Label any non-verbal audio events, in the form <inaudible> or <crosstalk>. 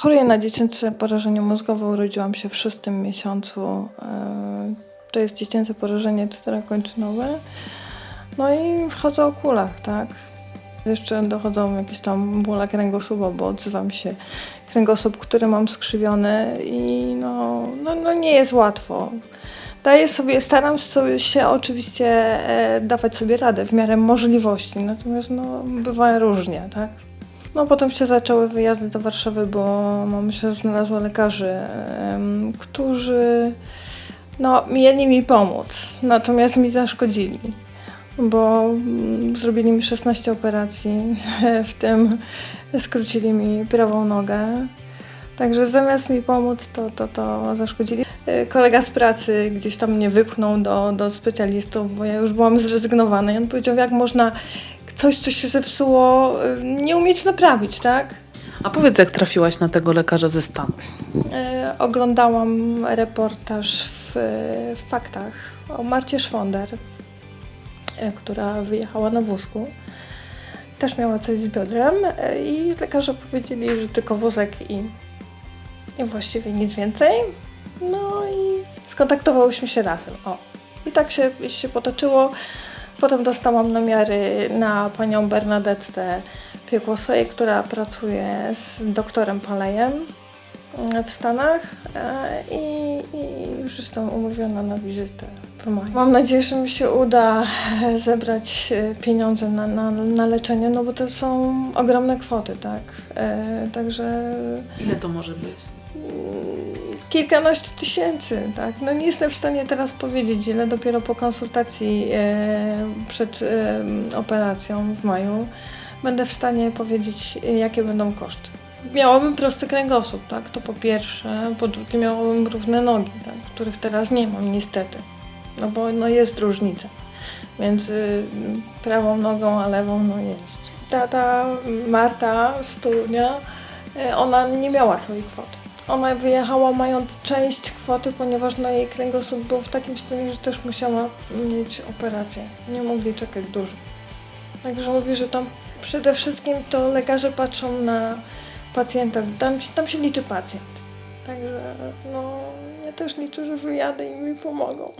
Choruję na dziecięce porażenie mózgowe. Urodziłam się w szóstym miesiącu. E, To jest dziecięce porażenie czterokończynowe. No i chodzę o kulach, tak. Jeszcze dochodzą jakieś tam bóle kręgosłupa, bo odzywam się kręgosłup, który mam skrzywiony i no, no, no nie jest łatwo. Daję sobie, staram sobie się oczywiście e, dawać sobie radę w miarę możliwości, natomiast no, bywa różnie, tak. No potem się zaczęły wyjazdy do Warszawy, bo mam się znalazła lekarzy, którzy no, mieli mi pomóc, natomiast mi zaszkodzili, bo mm, zrobili mi 16 operacji, <laughs> w tym skrócili mi prawą nogę. Także zamiast mi pomóc, to, to, to zaszkodzili. E, Kolega z pracy gdzieś tam mnie wypchnął do, do specjalistów, bo ja już byłam zrezygnowana. I on powiedział, jak można coś, co się zepsuło, y, nie umieć naprawić, tak? A powiedz, jak trafiłaś na tego lekarza ze stanu? E, oglądałam reportaż w, w faktach o Marcie Szwonder, e, która wyjechała na wózku. Też miała coś z biodrem e, i lekarze powiedzieli, że tylko wózek i, i właściwie nic więcej. No i skontaktowałyśmy się razem. O. I tak się, się potoczyło. Potem dostałam namiary na panią Bernadettę Piekłosojek, która pracuje z doktorem Palejem w Stanach e, i, i już jestem umówiona na wizytę. Mam nadzieję, że mi się uda zebrać pieniądze na, na, na leczenie, no bo to są ogromne kwoty, tak? E, Także Ile to może być? Kilkanaście tysięcy, tak? No nie jestem w stanie teraz powiedzieć, ile dopiero po konsultacji e, przed e, operacją w maju będę w stanie powiedzieć, jakie będą koszty. Miałabym prosty kręgosłup, tak? To po pierwsze. Po drugie miałabym równe nogi, tak? których teraz nie mam niestety. No bo no jest różnica między prawą nogą a lewą, no jest. Tata Marta z Torunia, e, ona nie miała całej kwoty. Ona wyjechała mając część kwoty, ponieważ na jej kręgosłup był w takim stanie, że też musiała mieć operację. Nie mogli czekać dużo. Także mówi, że tam przede wszystkim to lekarze patrzą na pacjenta. Tam, tam się liczy pacjent. Także no, ja też liczę, że wyjadę i mi pomogą.